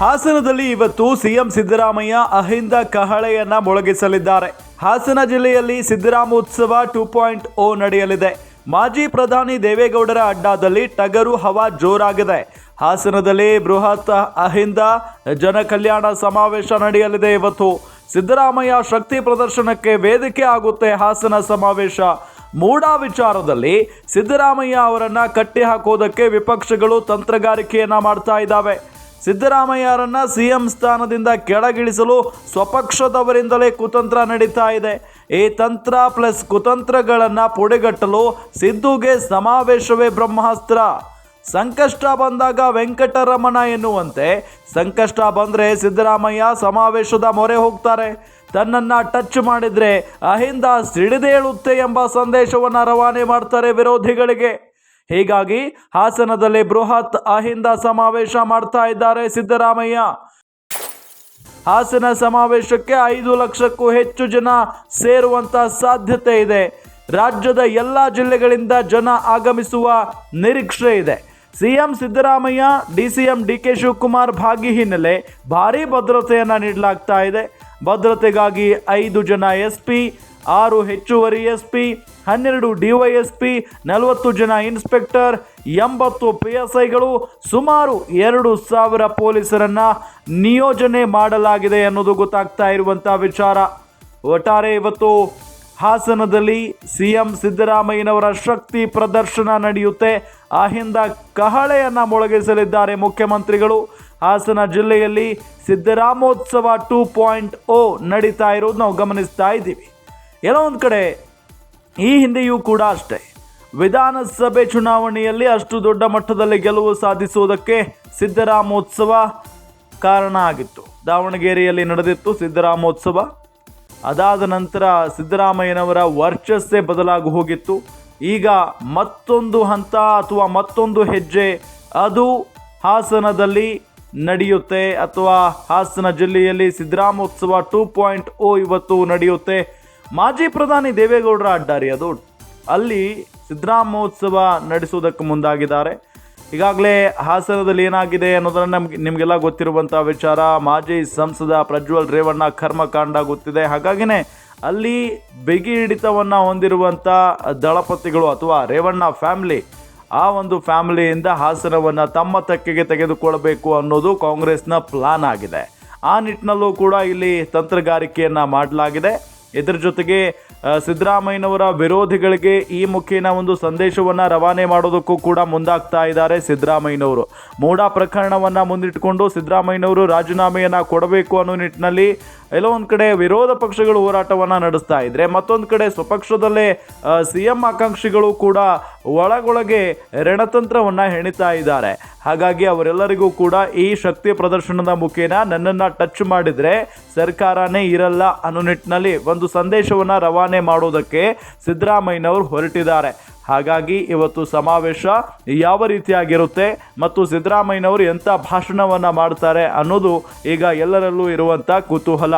ಹಾಸನದಲ್ಲಿ ಇವತ್ತು ಸಿಎಂ ಸಿದ್ದರಾಮಯ್ಯ ಅಹಿಂದ ಕಹಳೆಯನ್ನ ಮೊಳಗಿಸಲಿದ್ದಾರೆ. ಹಾಸನ ಜಿಲ್ಲೆಯಲ್ಲಿ ಸಿದ್ದರಾಮೋತ್ಸವ ಟೂ ಪಾಯಿಂಟ್ ಓ ನಡೆಯಲಿದೆ. ಮಾಜಿ ಪ್ರಧಾನಿ ದೇವೇಗೌಡರ ಅಡ್ಡಾದಲ್ಲಿ ಟಗರು ಹವಾ ಜೋರಾಗಿದೆ. ಹಾಸನದಲ್ಲಿ ಬೃಹತ್ ಅಹಿಂದ ಜನಕಲ್ಯಾಣ ಸಮಾವೇಶ ನಡೆಯಲಿದೆ ಇವತ್ತು. ಸಿದ್ದರಾಮಯ್ಯ ಶಕ್ತಿ ಪ್ರದರ್ಶನಕ್ಕೆ ವೇದಿಕೆ ಆಗುತ್ತೆ ಹಾಸನ ಸಮಾವೇಶ. ಮೂಡಾ ವಿಚಾರದಲ್ಲಿ ಸಿದ್ದರಾಮಯ್ಯ ಅವರನ್ನ ಕಟ್ಟಿ ಹಾಕೋದಕ್ಕೆ ವಿಪಕ್ಷಗಳು ತಂತ್ರಗಾರಿಕೆಯನ್ನ ಮಾಡ್ತಾ ಇದ್ದಾವೆ. ಸಿದ್ದರಾಮಯ್ಯರನ್ನ ಸಿಎಂ ಸ್ಥಾನದಿಂದ ಕೆಳಗಿಳಿಸಲು ಸ್ವಪಕ್ಷದವರಿಂದಲೇ ಕುತಂತ್ರ ನಡೀತಾ ಇದೆ. ಈ ತಂತ್ರ ಪ್ಲಸ್ ಕುತಂತ್ರಗಳನ್ನು ಪುಡಿಗಟ್ಟಲು ಸಿದ್ದುಗೆ ಸಮಾವೇಶವೇ ಬ್ರಹ್ಮಾಸ್ತ್ರ. ಸಂಕಷ್ಟ ಬಂದಾಗ ವೆಂಕಟರಮಣ ಎನ್ನುವಂತೆ ಸಂಕಷ್ಟ ಬಂದರೆ ಸಿದ್ದರಾಮಯ್ಯ ಸಮಾವೇಶದ ಮೊರೆ ಹೋಗ್ತಾರೆ. ತನ್ನನ್ನು ಟಚ್ ಮಾಡಿದರೆ ಅಹಿಂದ ಸಿಡಿದೇಳುತ್ತೆ ಎಂಬ ಸಂದೇಶವನ್ನು ರವಾನೆ ಮಾಡ್ತಾರೆ ವಿರೋಧಿಗಳಿಗೆ. ಹೀಗಾಗಿ ಹಾಸನದಲ್ಲಿ ಬೃಹತ್ ಅಹಿಂದ ಸಮಾವೇಶ ಮಾಡ್ತಾ ಇದ್ದಾರೆ ಸಿದ್ದರಾಮಯ್ಯ. ಹಾಸನ ಸಮಾವೇಶಕ್ಕೆ ಐದು ಲಕ್ಷಕ್ಕೂ ಹೆಚ್ಚು ಜನ ಸೇರುವಂತ ಸಾಧ್ಯತೆ ಇದೆ. ರಾಜ್ಯದ ಎಲ್ಲ ಜಿಲ್ಲೆಗಳಿಂದ ಜನ ಆಗಮಿಸುವ ನಿರೀಕ್ಷೆ ಇದೆ. CM Siddaramaiah, DCM D K Shivakumar ಭಾಗಿ ಹಿನ್ನೆಲೆ ಭಾರೀ ಭದ್ರತೆಯನ್ನು ನೀಡಲಾಗ್ತಾ ಇದೆ. ಭದ್ರತೆಗಾಗಿ ಐದು ಜನ ಎಸ್ ಪಿ ಆರು ಹೆಚ್ಚುವರಿ ಎಸ್ ಪಿ ಹನ್ನೆರಡು ಡಿವೈಎಸ್ಪಿ, ನಲವತ್ತು ಜನ ಇನ್ಸ್ಪೆಕ್ಟರ್, ಎಂಬತ್ತು ಪಿ ಎಸ್ ಐಗಳು, ಸುಮಾರು ಎರಡು ಸಾವಿರ ಪೊಲೀಸರನ್ನು ನಿಯೋಜನೆ ಮಾಡಲಾಗಿದೆ ಅನ್ನೋದು ಗೊತ್ತಾಗ್ತಾ ಇರುವಂಥ ವಿಚಾರ. ಒಟ್ಟಾರೆ ಇವತ್ತು ಹಾಸನದಲ್ಲಿ ಸಿ ಎಂ ಸಿದ್ದರಾಮಯ್ಯನವರ ಶಕ್ತಿ ಪ್ರದರ್ಶನ ನಡೆಯುತ್ತೆ. ಆ ಹಿಂದ ಕಹಳೆಯನ್ನು ಮೊಳಗಿಸಲಿದ್ದಾರೆ ಮುಖ್ಯಮಂತ್ರಿಗಳು. ಹಾಸನ ಜಿಲ್ಲೆಯಲ್ಲಿ ಸಿದ್ದರಾಮೋತ್ಸವ ಟೂ ಪಾಯಿಂಟ್ ಓ ನಡೀತಾ ಇರೋದು ನಾವು ಗಮನಿಸ್ತಾ ಇದ್ದೀವಿ. ಏನೋ ಒಂದು ಕಡೆ ಈ ಹಿಂದೆಯೂ ಕೂಡ ಅಷ್ಟೇ. ವಿಧಾನಸಭೆ ಚುನಾವಣೆಯಲ್ಲಿ ಅಷ್ಟು ದೊಡ್ಡ ಮಟ್ಟದಲ್ಲಿ ಗೆಲುವು ಸಾಧಿಸುವುದಕ್ಕೆ ಸಿದ್ದರಾಮೋತ್ಸವ ಕಾರಣ ಆಗಿತ್ತು. ದಾವಣಗೆರೆಯಲ್ಲಿ ನಡೆದಿತ್ತು ಸಿದ್ದರಾಮೋತ್ಸವ. ಅದಾದ ನಂತರ ಸಿದ್ದರಾಮಯ್ಯನವರ ವರ್ಚಸ್ಸೇ ಬದಲಾಗಿ ಹೋಗಿತ್ತು. ಈಗ ಮತ್ತೊಂದು ಹಂತ ಅಥವಾ ಮತ್ತೊಂದು ಹೆಜ್ಜೆ, ಅದು ಹಾಸನದಲ್ಲಿ ನಡೆಯುತ್ತೆ ಅಥವಾ ಹಾಸನ ಜಿಲ್ಲೆಯಲ್ಲಿ ಸಿದ್ದರಾಮೋತ್ಸವ ಟೂ ಪಾಯಿಂಟ್ ಓ ಇವತ್ತು ನಡೆಯುತ್ತೆ. ಮಾಜಿ ಪ್ರಧಾನಿ ದೇವೇಗೌಡರ ಅಡ್ಡಾರಿ ಅದು. ಅಲ್ಲಿ ಸಿದ್ದರಾಮೋತ್ಸವ ನಡೆಸುವುದಕ್ಕೆ ಮುಂದಾಗಿದ್ದಾರೆ. ಈಗಾಗಲೇ ಹಾಸನದಲ್ಲಿ ಏನಾಗಿದೆ ಅನ್ನೋದನ್ನು ನಮ್ಗೆ, ನಿಮಗೆಲ್ಲ ಗೊತ್ತಿರುವಂಥ ವಿಚಾರ. ಮಾಜಿ ಸಂಸದ ಪ್ರಜ್ವಲ್ ರೇವಣ್ಣ ಕರ್ಮಕಾಂಡ ಗೊತ್ತಿದೆ. ಹಾಗಾಗಿನೇ ಅಲ್ಲಿ ಬಿಗಿ ಹಿಡಿತವನ್ನು ಹೊಂದಿರುವಂಥ ದಳಪತಿಗಳು ಅಥವಾ ರೇವಣ್ಣ ಫ್ಯಾಮಿಲಿ ಆ ಒಂದು ಫ್ಯಾಮಿಲಿಯಿಂದ ಹಾಸನವನ್ನು ತಮ್ಮ ತೆಕ್ಕೆಗೆ ತೆಗೆದುಕೊಳ್ಳಬೇಕು ಅನ್ನೋದು ಕಾಂಗ್ರೆಸ್ನ ಪ್ಲಾನ್ ಆಗಿದೆ. ಆ ನಿಟ್ಟಿನಲ್ಲೂ ಕೂಡ ಇಲ್ಲಿ ತಂತ್ರಗಾರಿಕೆಯನ್ನು ಮಾಡಲಾಗಿದೆ. ಇದರ ಜೊತೆಗೆ ಸಿದ್ದರಾಮಯ್ಯನವರ ವಿರೋಧಿಗಳಿಗೆ ಈ ಮುಖೇನ ಒಂದು ಸಂದೇಶವನ್ನು ರವಾನೆ ಮಾಡೋದಕ್ಕೂ ಕೂಡ ಮುಂದಾಗ್ತಾ ಇದ್ದಾರೆ ಸಿದ್ದರಾಮಯ್ಯನವರು. ಮೂಡಾ ಪ್ರಕರಣವನ್ನು ಮುಂದಿಟ್ಟುಕೊಂಡು ಸಿದ್ದರಾಮಯ್ಯನವರು ರಾಜೀನಾಮೆಯನ್ನು ಕೊಡಬೇಕು ಅನ್ನೋ ನಿಟ್ಟಿನಲ್ಲಿ ಎಲ್ಲೋ ಒಂದು ಕಡೆ ವಿರೋಧ ಪಕ್ಷಗಳು ಹೋರಾಟವನ್ನು ನಡೆಸ್ತಾ ಇದ್ರೆ ಮತ್ತೊಂದು ಕಡೆ ಸ್ವಪಕ್ಷದಲ್ಲೇ ಸಿ ಎಂ ಆಕಾಂಕ್ಷಿಗಳು ಕೂಡ ಒಳಗೊಳಗೆ ರಣತಂತ್ರವನ್ನು ಹೆಣಿತಾ ಇದ್ದಾರೆ. ಹಾಗಾಗಿ ಅವರೆಲ್ಲರಿಗೂ ಕೂಡ ಈ ಶಕ್ತಿ ಪ್ರದರ್ಶನದ ಮುಖೇನ ನನ್ನನ್ನು ಟಚ್ ಮಾಡಿದರೆ ಸರ್ಕಾರನೇ ಇರಲ್ಲ ಅನ್ನೋ ನಿಟ್ಟಿನಲ್ಲಿ ಒಂದು ಸಂದೇಶವನ್ನು ರವಾನೆ ಮಾಡೋದಕ್ಕೆ ಸಿದ್ದರಾಮಯ್ಯನವರು ಹೊರಟಿದ್ದಾರೆ. ಹಾಗಾಗಿ ಇವತ್ತು ಸಮಾವೇಶ ಯಾವ ರೀತಿಯಾಗಿರುತ್ತೆ ಮತ್ತು ಸಿದ್ದರಾಮಯ್ಯನವರು ಎಂಥ ಭಾಷಣವನ್ನು ಮಾಡ್ತಾರೆ ಅನ್ನೋದು ಈಗ ಎಲ್ಲರಲ್ಲೂ ಇರುವಂಥ ಕುತೂಹಲ.